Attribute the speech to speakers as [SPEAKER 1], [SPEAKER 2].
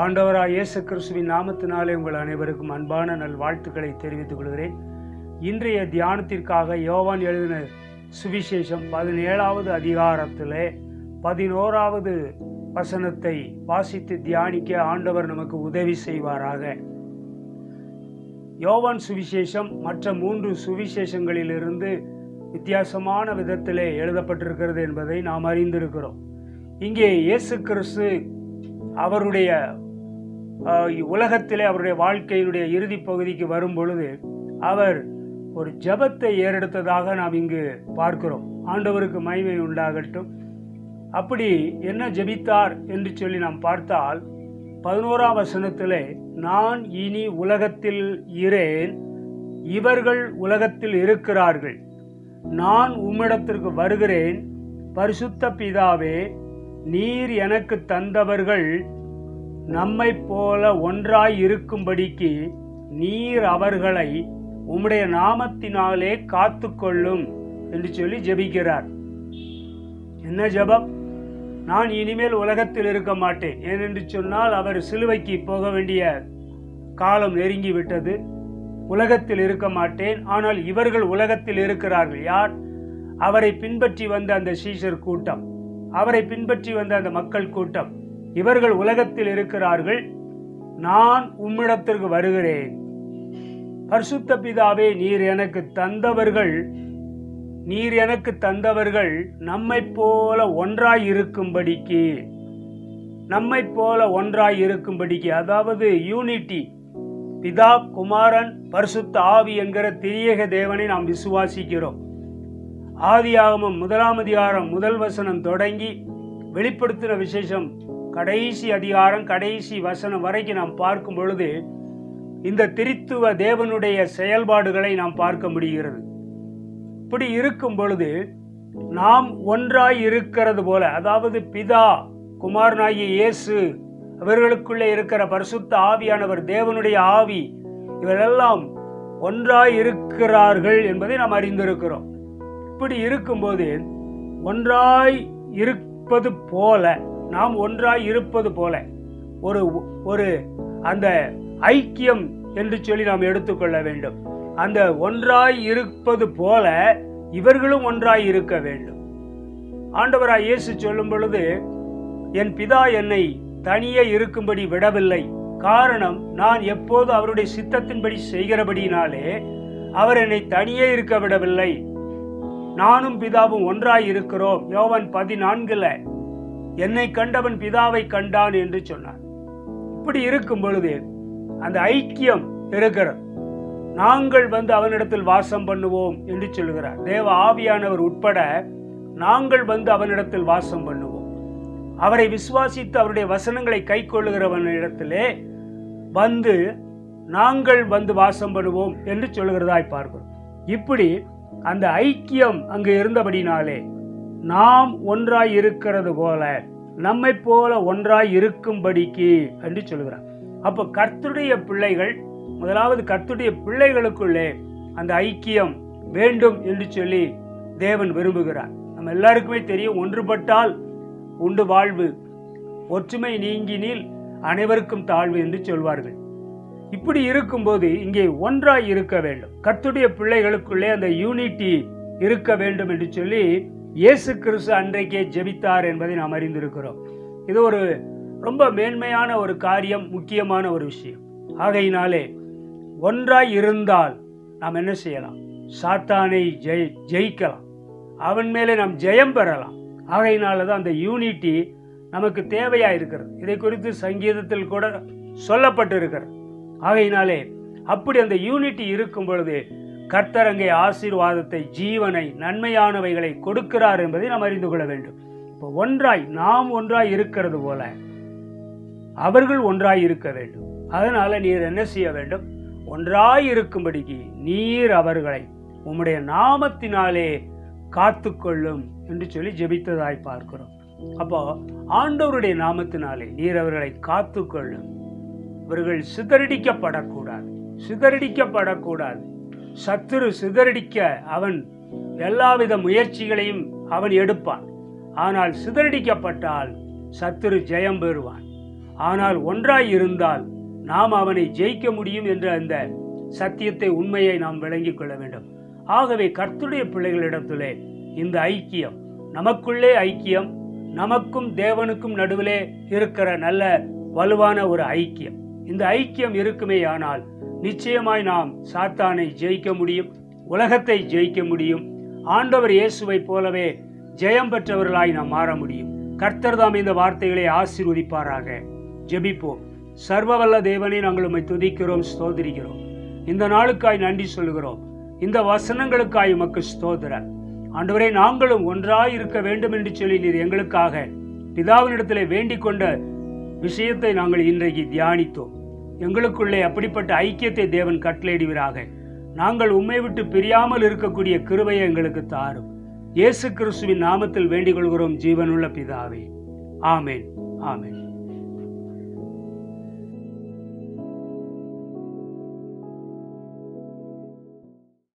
[SPEAKER 1] ஆண்டவரா இயேசு கிறிஸ்துவின் நாமத்தினாலே உங்கள் அனைவருக்கும் அன்பான நல் வாழ்த்துக்களை தெரிவித்துக் கொள்கிறேன். இன்றைய தியானத்திற்காக யோவான் எழுதின சுவிசேஷம் பதினேழாவது அதிகாரத்திலே பதினோராவது வசனத்தை வாசித்து தியானிக்க ஆண்டவர் நமக்கு உதவி செய்வாராக. யோவான் சுவிசேஷம் மற்ற மூன்று சுவிசேஷங்களிலிருந்து வித்தியாசமான விதத்திலே எழுதப்பட்டிருக்கிறது என்பதை நாம் அறிந்திருக்கிறோம். இங்கே இயேசு கிறிஸ்து அவருடைய உலகத்திலே அவருடைய வாழ்க்கையினுடைய இறுதி பகுதிக்கு வரும் பொழுது அவர் ஒரு ஜெபத்தை ஏறெடுத்ததாக நாம் இங்கு பார்க்கிறோம். ஆண்டவருக்கு மகிமை உண்டாகட்டும். அப்படி என்ன ஜெபித்தார் என்று சொல்லி நாம் பார்த்தால் பதினோராம் வசனத்திலே நான் இனி உலகத்தில் இரேன் இவர்கள் உலகத்தில் இருக்கிறார்கள். நான் உம்மிடத்திற்கு வருகிறேன் பரிசுத்த பிதாவே நீர் எனக்கு தந்தவர்கள் நம்மைப் போல ஒன்றாய் இருக்கும்படிக்கு நீர் அவர்களை உம்முடைய நாமத்தினாலே காத்துக்கொள்ளும் என்று சொல்லி ஜெபிக்கிறார். என்ன ஜெபம்? நான் இனிமேல் உலகத்தில் இருக்க மாட்டேன். ஏனென்று சொன்னால் அவர் சிலுவைக்கு போக வேண்டிய காலம் நெருங்கி விட்டது உலகத்தில் இருக்க மாட்டேன். ஆனால் இவர்கள் உலகத்தில் இருக்கிறார்கள். யார்? அவரை பின்பற்றி வந்த அந்த சீஷர் கூட்டம். அவரை பின்பற்றி வந்த அந்த மக்கள் கூட்டம். இவர்கள் உலகத்தில் இருக்கிறார்கள். நான் உம்மிடத்திற்கு வருகிறேன். பரிசுத்த பிதாவே நீர் எனக்கு தந்தவர்கள் நீர் எனக்கு தந்தவர்கள் நம்மைப் போல ஒன்றாய் இருக்கும்படிக்கு நம்மைப் போல ஒன்றாய் இருக்கும்படிக்கு அதாவது யூனிட்டி பிதா குமாரன் பரிசுத்த ஆவி என்கிற திரியேக தேவனை நாம் விசுவாசிக்கிறோம். ஆதியாகமம் முதலாம் அதிகாரம் முதல் வசனம் தொடங்கி வெளிப்படுத்தின விசேஷம் கடைசி அதிகாரம் கடைசி வசனம் வரைக்கும் நாம் பார்க்கும் பொழுது இந்த திரித்துவ தேவனுடைய செயல்பாடுகளை நாம் பார்க்க முடிகிறது. இப்படி இருக்கும் பொழுது நாம் ஒன்றாய் இருக்கிறது போல அதாவது பிதா குமாரனாகிய இயேசு அவர்களுக்குள்ளே இருக்கிற பரிசுத்த ஆவியானவர் தேவனுடைய ஆவி இவரெல்லாம் ஒன்றாய் இருக்கிறார்கள் என்பதை நாம் அறிந்திருக்கிறோம். இப்படி இருக்கும்போது ஒன்றாய் இருப்பது போல நாம் ஒன்றாய் இருப்பது போல. ஒரு ஒரு அந்த ஐக்கியம் என்று சொல்லி நாம் எடுத்துக்கொள்ள வேண்டும். அந்த ஒன்றாய் இருப்பது போல இவர்களும் ஒன்றாய் இருக்க வேண்டும். ஆண்டவராய் இயேசு சொல்லும் பொழுது என் பிதா என்னை தனியே இருக்கும்படி விடவில்லை. காரணம் நான் எப்போது அவருடைய சித்தத்தின்படி செய்கிறபடினாலே அவர் என்னை தனியே இருக்க விடவில்லை. நானும் பிதாவும் ஒன்றாய் இருக்கிறோம். யோவன் பதினான்குல என்னை கண்டவன் பிதாவை கண்டான் என்று சொன்னார். இப்படி இருக்கும் பொழுது அந்த ஐக்கியம் இருக்கிறது. நாங்கள் வந்து அவனிடத்தில் வாசம் பண்ணுவோம் என்று சொல்கிறார். தேவ ஆவியானவர் உட்பட நாங்கள் வந்து அவனிடத்தில் வாசம் பண்ணுவோம். அவரை விசுவாசித்து அவருடைய வசனங்களை கை கொள்ளுகிறவனிடத்திலே வந்து நாங்கள் வந்து வாசம் பண்ணுவோம் என்று சொல்கிறதாய் பார்க்கிறோம். இப்படி அந்த ஐக்கியம் அங்கு இருந்தபடினாலே நாம் ஒன்றாய் இருக்கிறது போல நம்மை போல ஒன்றாய் இருக்கும்படிக்கு என்று சொல்கிறார். அப்போ கர்த்துடைய பிள்ளைகள் முதலாவது கர்த்துடைய பிள்ளைகளுக்குள்ளே அந்த ஐக்கியம் வேண்டும் என்று சொல்லி தேவன் விரும்புகிறார். நம்ம எல்லாருக்குமே தெரியும் ஒன்றுபட்டால் உண்டு வாழ்வு ஒற்றுமை நீங்கினில் அனைவருக்கும் தாழ்வு என்று சொல்வார்கள். இப்படி இருக்கும்போது இங்கே ஒன்றாய் இருக்க வேண்டும். கர்த்துடைய பிள்ளைகளுக்குள்ளே அந்த யூனிட்டி இருக்க வேண்டும் என்று சொல்லி இயேசு கிறிஸ்து அன்றைக்கே ஜெபித்தார் என்பதை நாம் அறிந்திருக்கிறோம். இது ஒரு ரொம்ப மேன்மையான ஒரு காரியம் முக்கியமான ஒரு விஷயம். ஆகையினாலே ஒன்றாய் இருந்தால் நாம் என்ன செய்யலாம்? சாத்தானை ஜெய் ஜெயிக்கலாம். அவன் மேலே நாம் ஜெயம் பெறலாம். ஆகையினால தான் அந்த யூனிட்டி நமக்கு தேவையாக இருக்கிறது. இதை குறித்து சங்கீதத்தில் கூட சொல்லப்பட்டிருக்கிறது. ஆகையினாலே அப்படி அந்த யூனிட்டி இருக்கும் பொழுது கர்த்தர் அங்கே ஆசீர்வாதத்தை ஜீவனை நன்மையானவைகளை கொடுக்கிறார் என்பதை நாம் அறிந்து கொள்ள வேண்டும். இப்போ ஒன்றாய் நாம் ஒன்றாய் இருக்கிறது போல அவர்கள் ஒன்றாய் இருக்க வேண்டும். அதனால் நீர் என்ன செய்ய வேண்டும்? ஒன்றாய் இருக்கும்படிக்கு நீர் அவர்களை உம்முடைய நாமத்தினாலே காத்துக்கொள்ளும் என்று சொல்லி ஜெபித்ததாய் பார்க்கிறோம். அப்போ ஆண்டவருடைய நாமத்தினாலே நீர் அவர்களை காத்துக்கொள்ளும். இவர்கள் சிதறடிக்கப்படக்கூடாது. சிதறடிக்கப்படக்கூடாது. சத்துரு சிதறடிக்க அவன் எல்லாவித முயற்சிகளையும் அவன் எடுப்பான். ஆனால் சிதறடிக்கப்பட்டால் சத்துரு ஜெயம் பெறுவான். ஆனால் ஒன்றாய் இருந்தால் நாம் அவனை ஜெயிக்க முடியும் என்ற அந்த சத்தியத்தை உண்மையை நாம் விளங்கிக் கொள்ள வேண்டும். ஆகவே கர்த்துடைய பிள்ளைகளிடத்திலே இந்த ஐக்கியம் நமக்குள்ளே ஐக்கியம் நமக்கும் தேவனுக்கும் நடுவிலே இருக்கிற நல்ல வலுவான ஒரு ஐக்கியம். இந்த ஐக்கியம் இருக்குமேயானால் நிச்சயமாய் நாம் சாத்தானை ஜெயிக்க முடியும் உலகத்தை ஜெயிக்க முடியும். ஆண்டவர் இயேசுவை போலவே ஜெயம் பெற்றவர்களாய் நாம் மாற முடியும். கர்த்தர் தாம் இந்த வார்த்தைகளை ஆசீர்வதிப்பாராக. ஜெபிப்போம். சர்வவல்ல தேவனை நாங்கள் உம்மை துதிக்கிறோம் ஸ்தோதிரிக்கிறோம் இந்த நாளுக்காய் நன்றி சொல்கிறோம் இந்த வசனங்களுக்காய் உமக்கு ஸ்தோதர ஆண்டவரே நாங்களும் ஒன்றாய் இருக்க வேண்டும் என்று சொல்லி நீர் எங்களுக்காக பிதாவினிடத்திலே வேண்டிக் கொண்ட விஷயத்தை நாங்கள் இன்றைக்கு தியானித்தோம். எங்களுக்குள்ளே அப்படிப்பட்ட ஐக்கியத்தை தேவன் கட்டளையிடுவீராக. நாங்கள் உம்மை விட்டு பிரியாமல் இருக்கக்கூடிய கிருபையை எங்களுக்கு தாரும். இயேசு கிறிஸ்துவின் நாமத்தில் வேண்டிக் கொள்கிறோம் ஜீவனுள்ள பிதாவே. ஆமேன். ஆமேன்.